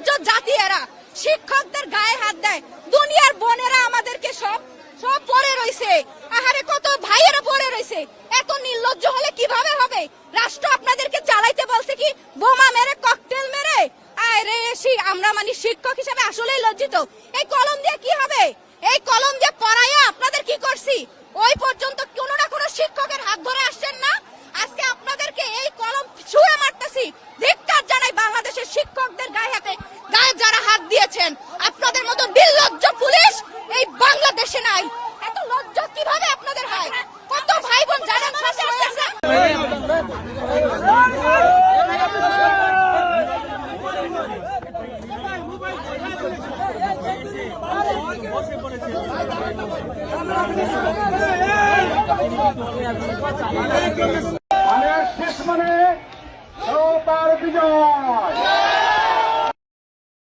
নির্লজ্জ জাতি এরা শিক্ষকদের গায়ে হাত দেয়। দুনিয়ার বোনেরা আমাদেরকে সব সব পড়ে রইছে। আহারে, কত ভাইয়েরা পড়ে রইছে। এত নির্লজ্জ হলে কীভাবে হবে? রাষ্ট্র আপনাদেরকে চালাইতে বলছে কি, বোমা মেরে, ককটেল মেরে? আরে শি- আমরা মানে শিক্ষক হিসেবে আসলেই লজ্জিত। এই কলম দিয়ে কি হবে? এই কলম দিয়ে পড়াইয়া আপনাদের কি করছি? ওই পর্যন্ত দিয়েছেন আপনাদের মতো নির্লজ্জ পুলিশ এই বাংলাদেশে নাই। এত লজ্জা কীভাবে আপনাদের হয়? কত ভাই বোন জানেন শেষ মানে তার বিজয়।